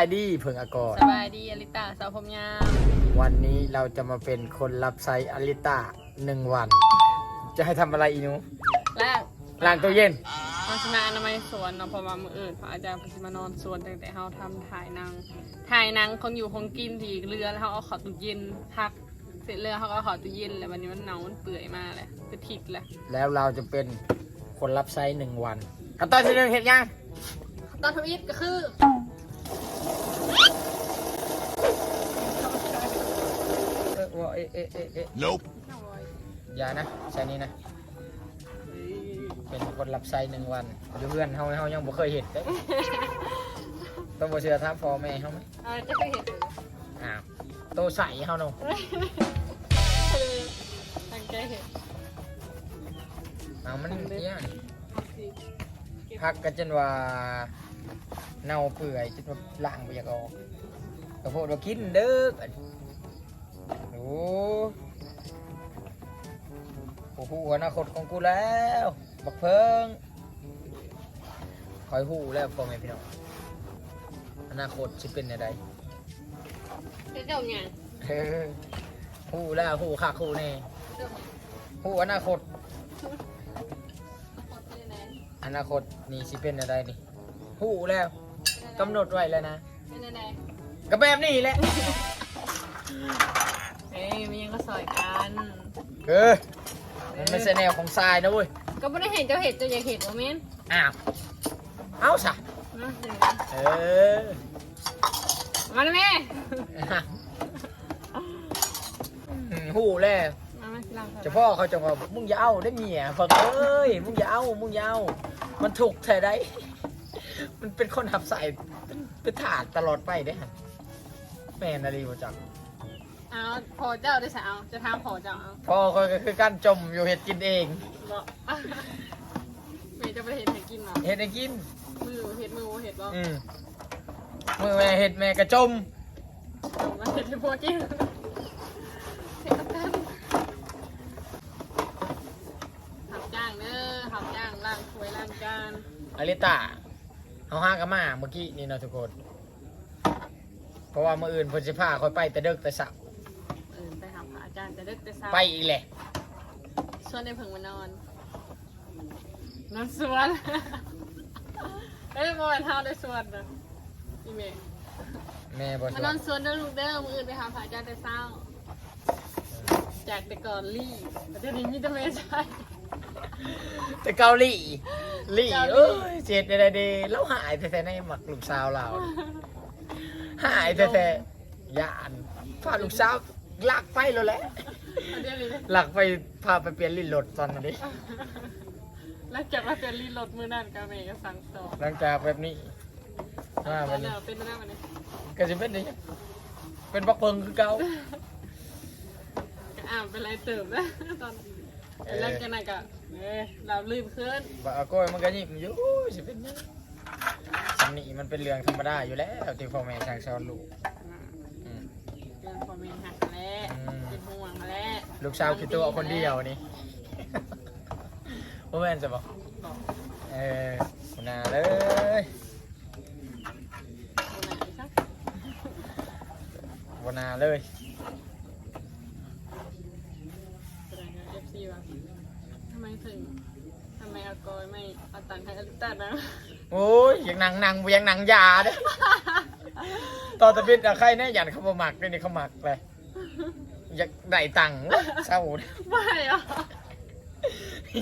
ายดีเพิ่งอากรสบายดีอลิตาสาวผมยาววันนี้เราจะมาเป็นคนรับใช้อลิต้าหนึ่งวัน จะให้ทำอะไรอีหนูแรกล้างตู้เย็น มาชนะอนามัยสวนเนาะเพอมามืออื่นพระอาจารย์เพนสิมานอนสวนตั้งแต่เฮาทำถ่ายหนางถ่ายหนางคงอยู่คงกินที่เรือแล้วเขาเอาเขอตู้เย็นพัก เสร็จเรือเขาก็เอาเขอตู้เย็นแล้ววันนี้มันหนาวมันเปื่อยมากเลยคือทิดเลยแล้วเราจะเป็นคนรับใช้หนึ่งวันขั้นตอนที่หนึ่งเห็นยังตอนทวิตก็คือ เออว่าเอ๊ะเอ๊ะเอ๊ะเอ๊ะ Nope. อย่านะใช้นี้นะ เป็นคนรับใช้หนึ่งวันอยู่เพื่อนเฮาเฮายังบ่เคยเห็นเด้ต้องบ่เชื่อถามพ่อแม่เฮาไหมเออจะเคยเห็นอ้าวโตใส่เฮาเนาะคือตั้งใจเห็นเอามันเนี่ยพักกันจนว่า เน่าเปื่อยจนว่าล่างไปอยากออกกระโพดว่ากินเด้อโอ้โอ้โหอนาคตของกูแล้วบักเพิงคอยหูแล้วพ่อแม่พี่น้องอนาคตจะเป็นอะไรจะเจ้าเนี่ยเออหูแล้วหูคักหูแน่หูอนาคต อนาคตนี่สิเป็นอะไรนี่หูแล้ว กำหนดไว้แล้วนะเป็นยังไงก็แบบนี้แหละเอ้ยมันยังก็สอยกัน เออมันไม่ใช่แนวของทรายนะเว้ยก็ไม่ได้เห็นเจ้าเห็ดเจ้าอยากเห็นว่าเมนอ้าวเอาซะนะเดี๋ยวเออมาเลยแม่อืมหูแล้ว มามาสิลังเฉพาะเขาจะว่ามึงอย่าเอาได้เมียฟังเอ้ยมึงอย่าเอามึงอย่าเอามันถูกแท้ได้ มันเป็นคนหับใส่เป็นเป็นถาดตลอดไปได้ฮะแม่นาลีบ่จักเอาพอเจ้าได้สาวจะทำพอเจ้าเอาพ่อก็คือการจมอยู่เห็ดกินเองบอกเมย์จะไปเห็นให้กินเหรอเห็ดให้กิน มือเห็ดมือเห็ดบ่อืมเมื่อแม่เห็ดแม่กระจมมาเห็ดให้พวกกินเห็ดกันขับจ้างเด้อขับจ้างล้างถ้วยล้างจานอลิตา เอาห้ากันมาเมื่อกี้นี่เนาะทุกคน เพราะว่าเมื่ออื่นเพนสิพาคอยไปแต่เด็กแต่สับเออไปหาพระอาจารย์จะเลิกแต่เช้าไปอีกแหละ ชวนในเพิ่งมานอนนอนสวนเอ้ยเมื่อวานเท้าได้สวนนะอีเมย์แม่บอกมานอนสวนเด้อลูกเด้อมืออื่นไปหาพระอาจารย์แต่เช้าจากแต่ก่อนลี่แต่เดี๋ยวนี้มีแต่เมย์ใช่ แต่เกาหลีหลีเกาหลีเอ้ยเจ็ดอะไรดีแล้วหายแท้ๆในหมักลูกสาวเรา หายแท้ๆยานพาลูกสาวลักไปแล้วแหละเดี๋ยวนี้หลักไปพาไปเปลี่ยนลิ้นรถตอนนี้แล้วจากมาเป็นรีรถมือนั่นกับเมย์ก็สั่งสอนหลังจากแบบนี้มาแล้วัวนนี้เดี๋ยวเป็นไปได้วันนี้ก็จะเป็นนี่เป็นบักเพิงคือเก่าก็อ่านเป็นไรเติมนะตอนแล้วจากนั้นก็ เอ้ยเราลืมขึ้นบักอาโก้ยมันก็ยิ้มอยู่โอ้ยสิเป็นหยังสำนีมันเป็นเรื่องธรรมดาอยู่แล้วที่พ่อแม่สั่งสอนลูกอืมเรื่องความเป็นหักมาแล้วอืมเป็นห่วงมาแล้วลูกสาวคือตัวคนเดียวนี่ พ่อแม่นจะบอกบอกเออคุณนาเลยคนไหนสักคุณนาเลย แสดงกับเอฟซีว่าทำไม ถึงทำไมอากอยไม่เอาตังค์ให้อลิตานะโอ้ยยังหนังหนังเวียงหนังยาเด้ตอนตะบิดอะใครเนี่ยยันเขาบหมักด้วยนี่เขาหมักเลยอยากได้ตังค์วะเศร้าเด้ไม่อะ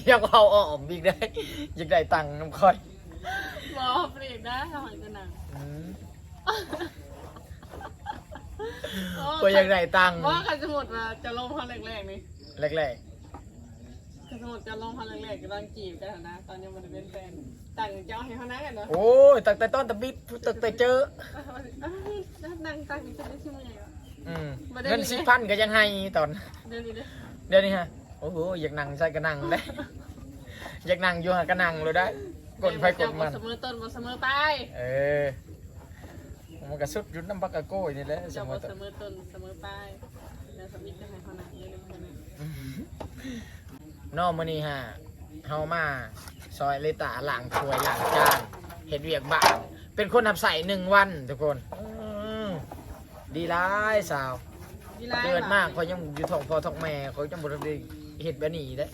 อยากเอาออมอีกได้อยากได้ตังค์น้ำค่อยบอกเปลี่ยนได้ทำไมจะหนังอืมก็อยากได้ตังค์ว่าใครจะหมดมาจะลงครั้งแรกๆนี่แรกใครจะหมดจะลงครั้งแรกๆกำลังจีบกันนะ ตอนยังไม่ได้เป็นแฟนต่างเจ้าให้เขานั่งกันเนาะๆโอ้ยตั้งแต่ต้นตะบิดตั้งแต่เจอ นั่งตังค์จะได้ชื่อไงวะ อืมบ่ได้ เงินมีไหมสิบพันก็ยังให้ตอน เดี๋ยวนี้เด้อเดี๋ยวนี้ฮะ โอ้โหอยากนั่งใส่ก็นั่งได้ อยากนั่งอยู่หาก็นั่งเลยได้ กดไฟกดมันเสมอต้นบ่เสมอไปเออมันก็สุดอยุดน้ำปักกะโก้ยนี่แหละสเจ้ามมบ่ติเสมอต้นเสมอไปแล้วสมิธจะให้เขาหนักเยอะเลย นอกมื้อนี้ฮะเฮามาซอยเลตาล้างถ้วยล้างจานเฮ็ดเวียกบ้านเป็นคนทำใส่หนึ่งวันทุกคนโอ้ดีร้ายสาวดีไลน์เกิดมากเขายังอยู่ท้องพ่อท้องแม่เขายังบ่ได้เฮ็ดแบบนี้ได้อ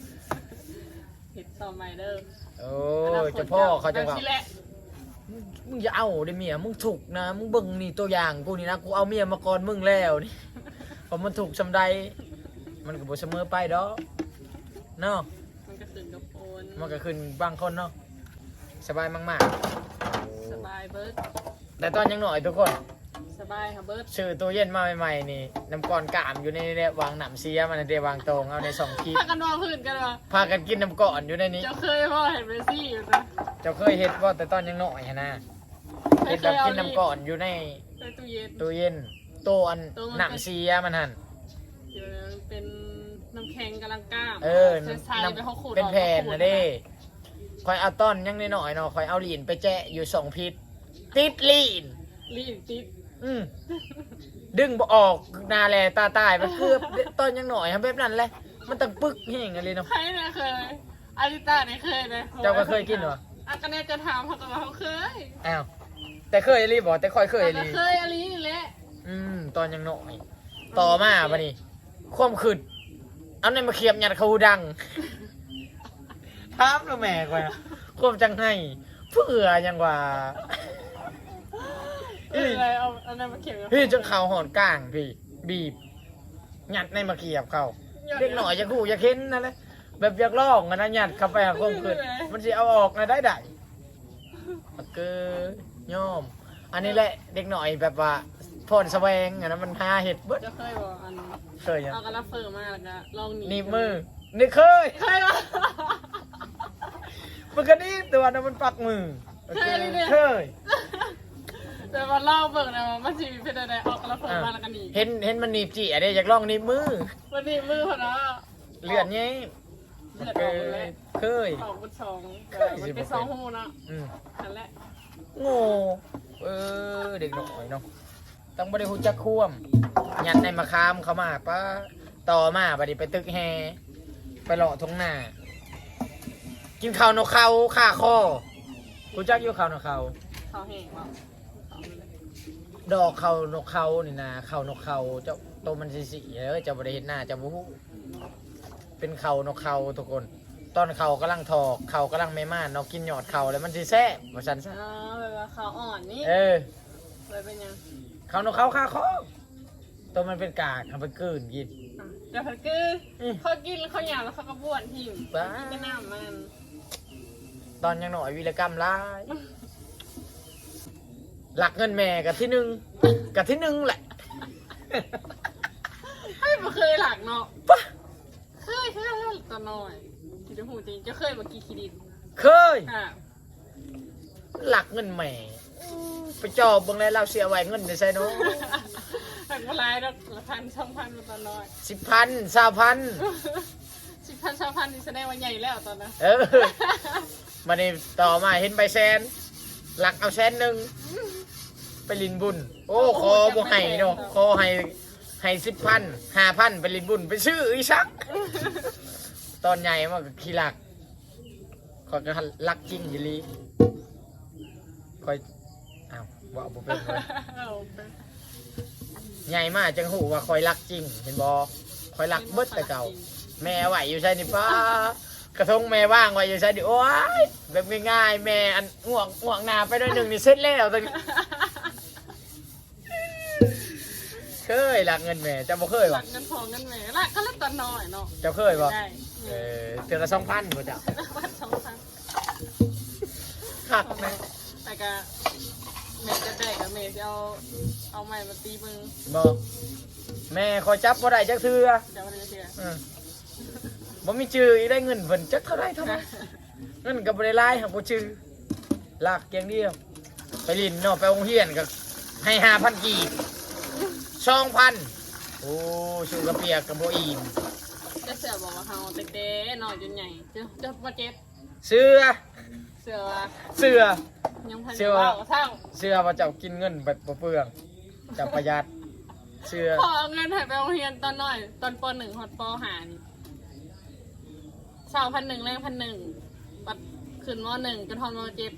เห็ดต่อใหม่เด้อโอ้ยเจ้าพ่อเขาจะว่าแบบนี้แหละมึงอย่าเอาเด้เมียมึงถูกนะมึงเบิ่งนี่ตัวอย่างกูนี่นะกูเอาเมียมาก่อนมึงแล้วนี่พอมันถูกสำใดมันก็บ่เสมอไปดอก เนาะมันก็ขึ้นกับโอนมันก็ขึ้นบางคนเนาะสบายมากสบายเบิร์ดๆ แต่ตอนยังหน่อยทุกคนสบายค่ะเบิร์ดซื้อตู้เย็นมาใหม่ๆนี่น้ำกรอนกามอยู่ในนี้เนี่ยวางหนำเสียมันในเดวางตรงเอาในสองคลิปถ้ากันว่าพื้นกันว่าพากันกินน้ำก่อนอยู่ในนี้ เจ้าเคยพ่อเห็นเบซี่อยู่นะเจ้าเคยเห็ดว่าแต่ตอนยังหน่อยหั้นนะเห็ดแบบกินน้ำก่อนอยู่ในในตู้เย็น ตู้เย็นตัวอันตู้มันหนำเสียมันหันเดี๋ยวมันเป็นน้ำ แข็งกำลังกล้ามเออใส่ไปเขาขูดเป็นแผ่นขาขูนะเด้คอยเอาต้อนยังน้อยๆเนาะคอยเอาลีนไปแจะอยู่สองพิษติดลีน รีดติดอืมดึงบ่ออกหนาแลตาตายไปเกือบต้นยังหน่อยครับแบบนั้นแหละ มันต้องปึกแห้งอะไรเนาะ ใครเนี่ยเคยอาริตาเนี่ยเคยนะเจ้าก็เคยกินเหรอ อากันเนี่ยจะถามเขาก็บอกเขาเคยอ้าวแต่เคยรีบอกแต่คอยเคยแต่ก็รีเคยอารินี่แหละ อืมตอนยังหน่อย ต่อมาปะนี่ความขืด เอาในมาเคียบหยัดเขาดังถามแล้วแม่กว่าความจังให้เพื่อยังว่าเอออะไรเอาเอาอะไรมาเขียนกับพี่จนเขาหอนก้างพี่ บีบหยัดในมาเคียบเขาเด็กหน่อยจะคู่จะเค้นนั่นแหละแบบอยากลองอะนะหยัดเข้าไปหาความขืดมันจะเอาออกนะได้ได้เกอย่อม อันนี้แหละเด็กหน่อยแบบว่า พรแสวงอันนั้นมันหาเห็ดเบิดจะเคยบอกอันเคยยังเอากระลับเฟอร์มาแล้วก็ลองหนีหนีบมือนี่เคยเคยปะมันก็นี่ตัวนั้นมันปักมือโอเคยนี่เนี่ยเคยแต่ว่าเล่าเบิ่งนะว่ามันสิเป็นอะไรเอากระลับเฟออะร์มาแล้วก็หนีเห็นเห็นมันหนีบจีอะไรอยากลองหนีบมือวันนี้มือพอนะเลือดไงเลือดเคออกหมดยแล้วเคยออกบุญสองเคยสิมันเป็นสองหูเนาะอืมนั่นแหละโง่เออเด็กหน่อยเนาะ ต้องบริหูจักควมยันในมะขามเขามาป้าต่อมาบัดนี้ไปตึกแฮไปหล่อทงหน้า กินข้าวนกเขาข่าคอกูจักอยู่ข้าวนกเขาเขาแห้งเนาะเขาเลยดอกเขานกเขานี่นะเขานกเขาเจ้าโตวมันสีสีเออเจ้าบริเห็นหน้าเจ้าบุหูเป็นเขานกเขาทุกคน ตอนเขากำลังถอกเขากำลังไม่ม่านเนาะกินหยอดเขาแล้วมันสีแซ่บว่าสันซะอ๋อแบบว่าเขาอ่อนนี่เออเลยเป็นยัง เขานกเขาคาคอตัวมันเป็นกากเอาไปกลืนกินอะเดี๋ยวพันคืออืมเขากินแล้วเขาหยาบแล้วเขาก็บ้วนหิวบ้าก็น้ำมันตอนยังหน่อยวีรกรรมร้ายหลักเงินแม่กับที่หนึ่งกับที่หนึ่งแหละ ให้บ่เคยหลักเนาะปะ เคยเคยเคยตอนน้อยคิดดูหูจริงจะเคยมากี่คิดิตเคย ค่ะหลักเงินแม่ ไปจอบเบางแล้วเราเสียไว้เงินในไซโนหักมาลายดอกละพันสองพันมาตอนน้อยสิบพันสามพันสิบพันสองพันนี่แสดงว่าใหญ่แล้วตอนนั้นเออมาเนี่ต่อมาเห็นใบแซนหลักเอาแสนหนึ่งไปลินบุญ โอ้คอบ่ให้เนาะคอให้ให้สิบพันห้าพันไปลินบุญไปซื้ออีสัก ตอนใหญ่มากขี้หลักคอยก็ลักจริงอยิลีคอยอ้า วว่าบ่เป็นเลยเอาไปใหญ่มากจังหูว่าคอยลักจริง เห็นบอคอยลักเบิดแต่เก่า แม่ไหวอยู่ใช่นี่ป้ากระทงแม่ว่างไว้อยู่ใช่ดิโอ้ยแบบง่ายๆแม่อันง่วงง่วงหนาไปด้วยหนึ่งนี่เสร็จแล้วตอนนี้เคยหลักเงินแม่เจะบ่เคยหลับ่กเงินพอเงินแหม่ละก็เล่นตอนน้อยเนาะเจ้าเคยบ่ได้เออเทือละสองพันบ่เจ้าวัดสองพันขัดนะแต่ก็ เมย์จะแดกกับเมย์จะเอาเอาไม้มาตีมึงบ่แม่คอยจับบ่ได้จักเทือเดี๋ยวมันจะเชื่ออืมบ่มีชื่ออีได้เงินเพิ่นจักเท่าไรเท่าไรเงินก็บ่ได้หลายหักบ่ชื่อหลักอย่างเดียว ไปลินเนาะไปโรงเรียนก็ให้5,000กีบ2,000โอ้ชูกระเปียกกับบ่อิ่มจะเสือบอกว่าเฮาเด็กๆน้อยจนใหญ่จะจะมาเจ็บเสื้อเสือว่าเสื้อ ยังพันเสือเล่าเศร้าเสื้อว่าเจ้ากินเงินแบบบ่เปลืองเจ้าประหยัดเสื้อพอเอาเงินให้ไปโรงเรียนตอนน้อย ตอนปหนึ่งฮอดปหานี่เศร้าพันหนึ่งแรงพันหนึ่งปัดขึ้นมหนึ่งจนทอนมเจ็ด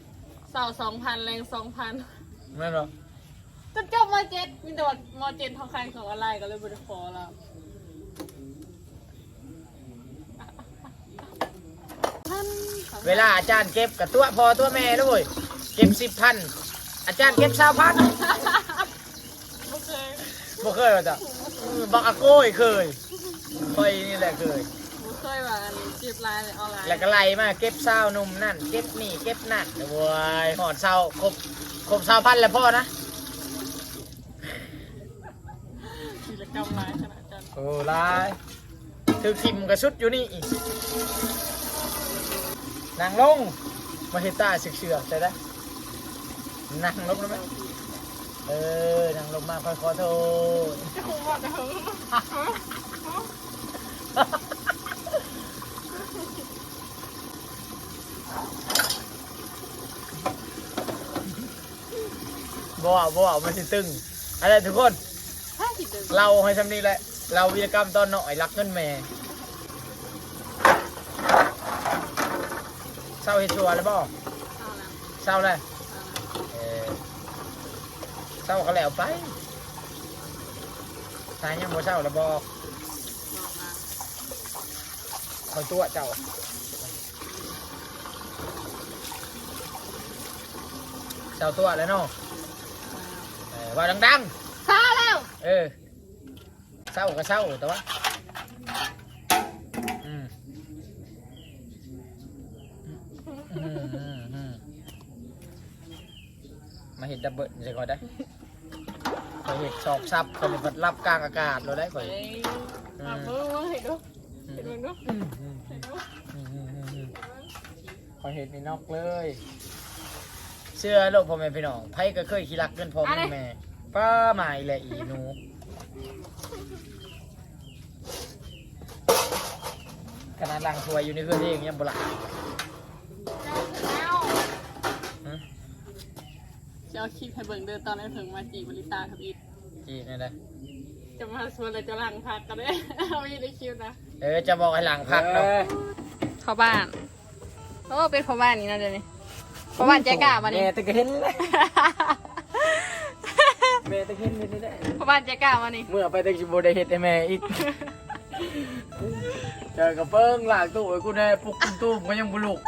เศร้าสองพันแรงสองพันแม่นบ่จนจบมเจ็ดมีแต่ว่ามเจ็ดทองคายของอะไรก็เลยบริขอแล้วท่านเวลาอาจารย์เก็บกับตัวพอตัวแม่ด้วย เก็บสิบพันอาจารย์เก็บสามพันโอเคบ่เคยว่าจ้ะบักอาโก้ยเคยเคยนี่แหละเคยผมเคยว่าอันนี้จีบไลน์ออนไลน์แล้วก็ไล่มาเก็บเศร้าหนุ่มนั่น เก็บนี่เก็บนั่นโว้ยหอดเศร้าครบครบเศร้าพันแล้วพ่อนะกิจกรรมไลน์ขนาดจันโอ้ลายถือคิมกับชุดอยู่นี่อีกนั่งลงมาเฮดตาเสือกๆใช่ไหม นั่งลงได้ไหมเออ นั่งลงมาค่อขอโทษบ่าวบ่าวมันสิตึงอะไรทุกคนถ้าผิดเดิมเราให้ทำนี่แหละ เราวีรกรรมตอนหน่อยรักเงินแม่เศร้าเฮ็ดชัวร์แล้วบ่เอาละเศร้าเลย เศร้าก็แล้วไปตายยังบ่เศร้าแล้วบ่บอกมาคอยตัวเจ้าเจ้าตัวแล้วเนาะเออว่าดังซาแล้วๆ เออเศร้าก็เศร้าแต่ว่าอืมอืมอืมอืมมาเห็นดับเบิลใช่ก่อนได้ มาเห็นชอกซับคนนี้พัดรับกลางอากาศเราได้ก่อนเฮ้ยมาเพิ่งมาเห็นดูเห็นมึงดูอืมอืมเห็นดูอืมอืมอืมอืมขอเห็นนี่นอกเลย เสื้อโลกพ่อแม่พี่น้องไพ่ก็เคยขี้รักเงินพ่อเงินแม่ป้าหมายแหละอีหนูขนาดล้างถ้วยอยู่ในเพื่อนเองยังบ่ละแล้ว จะเอาคลิปให้เบิ่งเดินตอนไอ้เพิ่งมาจีบบริตาครับอีกจีนี่นะจะมาชวนอะไรจะลังพักกันเลยเอาไม่ได้คิวนะเออจะบอกให้หลังพักเนาะเข้าบ้านโอ้เป็นพ่อบ้านนี่นะเดี๋ยวนี้พ่อบ้านแจ๊กล้ามานี่แม่ตะเห็นเลยแม่ตะเห็นเลยได้พ่อบ้านแจ๊กล้ามานี่เมื่อไปตะกิโบได้เห็ดให้แม่อีกเจอกับเปิ้งหลากตู้ไอ้กูแน่ปลุกตุ้มตุ้มก็ยังบุลุก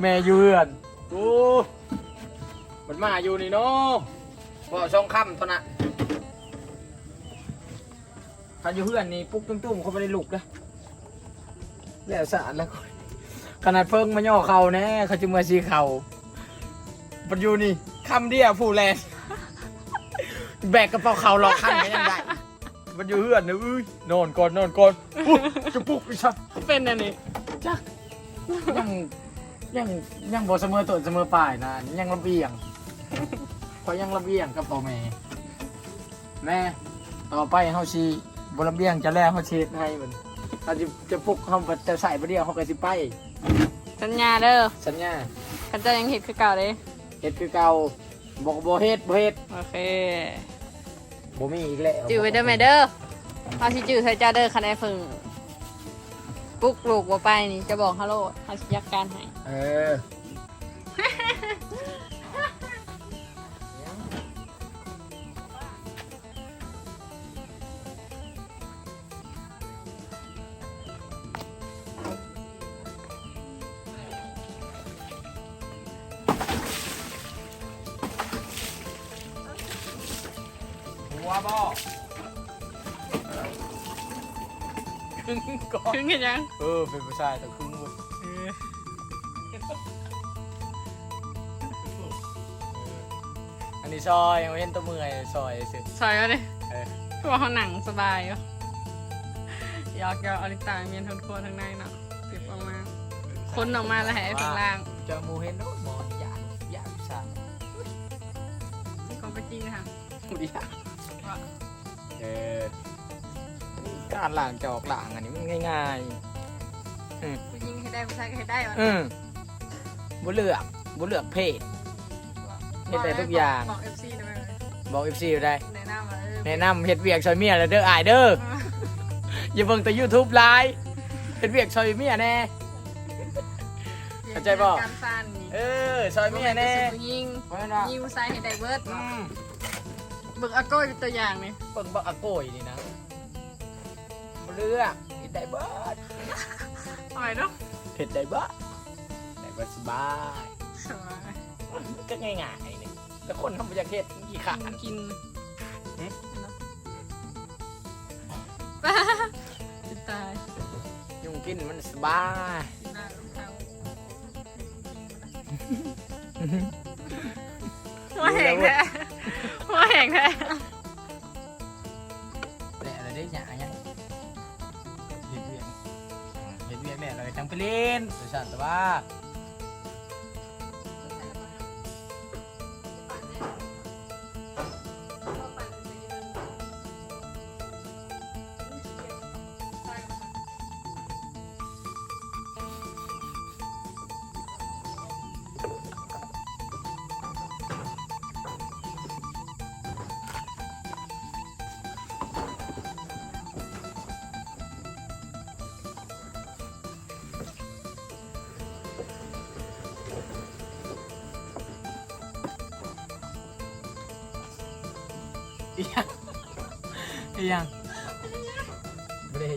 แม่อยืนกู มันมาอยู่นี่เนาะพอช่องค่ำเท่านั้นคันอยู่เพื่อนนี่ปลุกตุ้มตุ้มเขาไม่ได้ลุกนะแล้วสะอาดแล้วขนาดเพิ่งมาย่อเขาแน่เขาจึงมาชีเขาปันอยู่นี่คำเดียวผู้แลนแบกกระเป๋าเขาหลอกขั้นกันยังไงมันอยู่เพื่อนนะอุ้ยนอนก่อนนอนก่อนอุ๊ยจะปลุกไปซะเป็นอันนี้จักยังยังยังบอเสมอต้นเสมอปลายนะยังลำเอียง เพราะยังลำเอียงกับพ่อแม่แม่ต่อไปเฮาชีบลำเอียงจะแล่เฮาเช็ดให้มันถ้าจะจะปลุกเฮาจะใส่ประเดียวเฮาก็สิไป สัญญาเด้อสัญญากันจะยังเห็ดคือเก่าเลยเฮ็ดคือเก่าบอกบ่เฮ็ดบ่เฮ็ดโอเคบ่มีอีกแล้วจื้อไว้เด้อแม่เด้อเอาสิจื้อใส่จ้าเด้อคะแนนฝึ่งปลุกลูกว่าไปนี่จะบอกฮัลโหลเอาสิยักการให้เออ นถึงกันยังเออเป็นผู้ชายแต่ครึ่งเว้ยอันนี้ซอยยังไม่เห็นตัวมือไอ้ซอยสิซอยมาเลยเออตัวเขาหนังสบายอยู่อยากจะเอาลิตาเมียนทั้งทั่วทั้งในเนาะเก็บออกมาคนออกมาแล้วให้ไอ้ข้างล่างเจอหมูเห็นโน้มอนยานยานผู้ชายของไปจริงค่ะหมูยานเออ การหลางจอกหลางอันนี้มันง่ายๆอืมผู้หญิงให้ได้ผู้ชายก็ให้ได้วะอืมบุเลือกบุเลือกเพศ เฮ็ดได้ทุกอย่าง บอกเอฟซีได้ไหมบอกเอฟซีได้ แนะนำว่าเออแนะนำเฮ็ดเวียกซอยเมียแล้วเด้ออายเด้อ อย่าเบิ่งแต่ YouTube ไลฟ์เฮ็ดเวียกซอยเมียแน่ เข้าใจบ่ การสั้นนี่เออซอยเมียแน่ผู้หญิงเพราะฉะนั้นว่ายิงผู้ชายให้ได้เบิร์ดอืมเบิ่งอาโก้เป็นตัวอย่างนี่เบิ่งบักอาโกยนี่นะบ่ เลือกเฮ็ดได้เบิดทำไมเนาะเฮ็ดได้เบิดได้เบิดสบายก็ง่ายๆนี่แต่คนทำบ่อยากเฮ็ดขี้ขลาดกินหึเนาะจะตายยุงกินมันสบายหน้าลูกเขาหัวแหงแท้หัวแหงแท้ ยกแน่เลยจังไปเล่นสสั่นแต่ว่า อีหยังบ่ได้เฮ็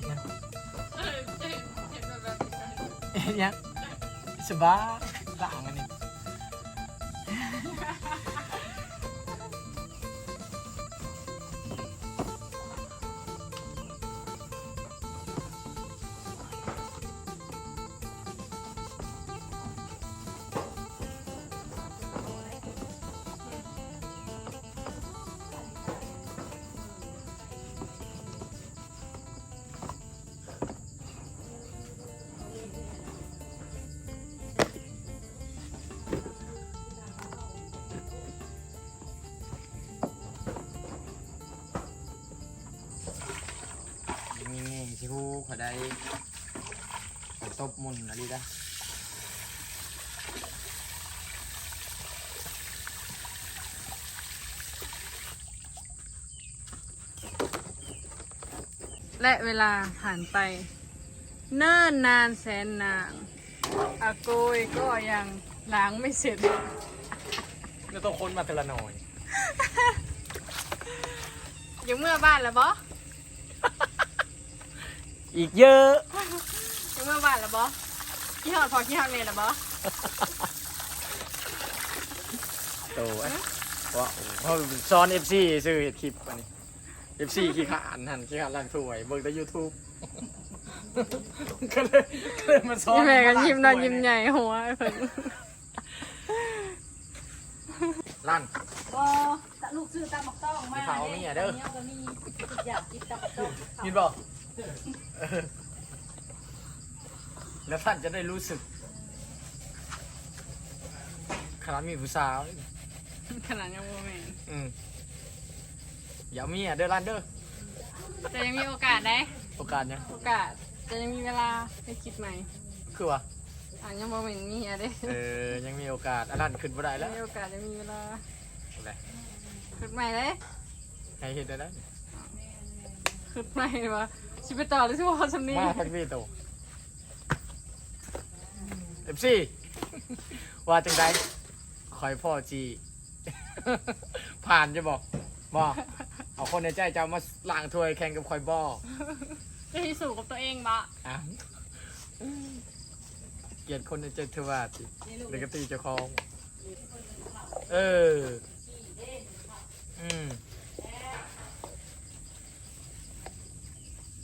ได้เขาตบมุนอะไรได้และเวลาผ่านไป เนิ่นนานแสนนานอาโกยก็ยังล้างไม่เสร็จแล้วต้องคนมาแต่ละหน่อย ยังเมื่อบ้านแล้วบอ อีกเยอะ ยังเมื่อบ้านแล้วบอขี้หอดพอขี้หอดเมย์แล้วบอโตเอ้ยว่าเขาซ้อน FC ซื้อเฮ็ดคลิปอันนี้ FC ขี้ขานหันขี้ขานล่างถ้วยเบิ่งแต่ YouTube ก็เลยก็เลยมาซ้อนยิ้มแม่กันยิ้มนอนยิ้มใหญ่หัวไอ้เพิ่งลั่นก็ลูกซื้อตามบักต้องมามีข้าวมีอะเด้อนี่ยก็มีอยากกินตามบักต้องยินบอกเออ แล้วท่านจะได้รู้สึกขนาดมีผู้สาว ขนาดยังโมเมนอืมอย่ามีอะเด้อร้านเด้อแต่ยังมีโอกาสได้ โอกาสยังโอกาสจะยังมีเวลาไปคิดใหม่คือว่าอะยังโมเมนมีอะเด้เออยังมีโอกาสอันนั้นขึ้นบ่ได้แล้วมีโอกาสจะมีเวลาอะไรคิดใหม่เลยให้เห็นได้แล้วคิดใหม่ว่า ชิไปต่อหรือชิว่าสำนีมาทักพี่โตเอฟซีว่าจังไดคอยพ่อจีผ่านจะบอกบอกเอาคนในใจจะเอามาล้างถ้วยแข่งกับคอยบอกจะให้สู่กับตัวเองบะอ้าวเกลียดคนในใจเทวาสิเด็กกตีเจ้าของ เออ อืม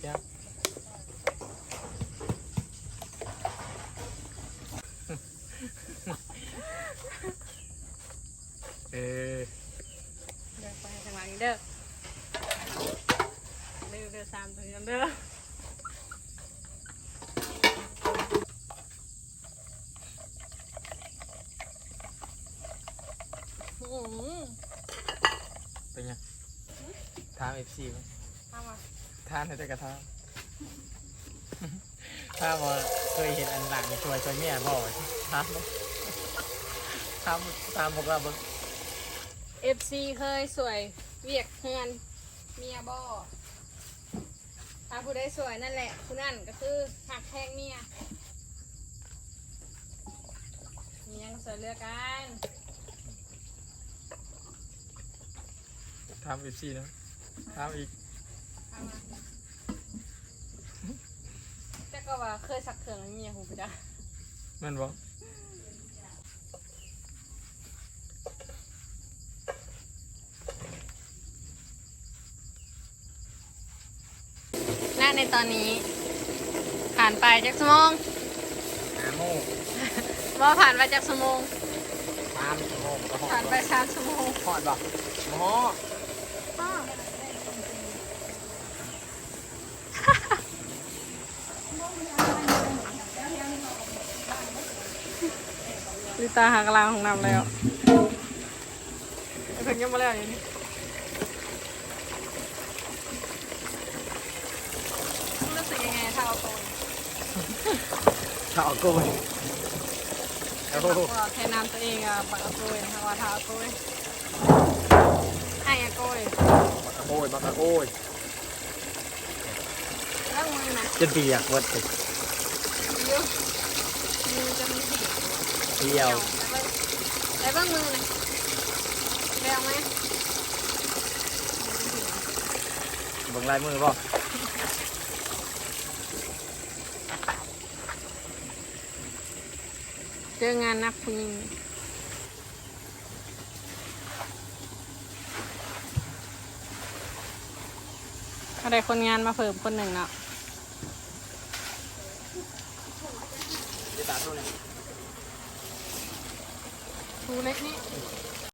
เดี๋ยวเออ เดินไปทางหลังนี้เด้อเด้อเด้อสามตัวนี้เด้อ อืม เป็นไงถาม เอฟซีไหมเอามาทานให้ได้กระทำถ้าบอเคยเห็นอันหลังช่วยช่วยเมียบ่ถามถามถามพวกเราเบิ่งเอฟซีเคยสวยเวียกเฮือนเมียบ่ถ้าผู้ได้สวยนั่นแหละผู้นั่นก็คือหักแทงเมียเมียยังก็สวยเลือกกันทำอีกทีนะทำอีก เอามาแต่ก็ว่าเคยสักเครื่องให้เมียหูไปได้แมันบอกและในตอนนี้ ผ่านไปจากชั่วโมงห้าโมงว่าผ่านไปจากชั่วโมงสามชั่วโมงก็หอผ่าดนบ่ไปสามชั่วโมงหอดบ่หมอลิ ตาหากลางของนำแล้วไอ้เพิ่งยังมาแล้วอย่างนี้รู้สึกยังไงถ้าเอาโกนข้าวกุ้ยโอ้โหว่าแค่นำตัวเองอะบักเอาโกยถ้าว่าถ้าเอาโกยให้เอาโกยบักโอ้ยบักโอ้ยแล้วมือนะจะเบียกวัดติเดี๋ยวมือจะมีสี เดียวแล้วบ้างมือนะแรงไหมเบิ่งลายมือบ่เจองานนักผู้หญิงอะไรคนงานมาเพิ่มคนหนึ่งเนาะ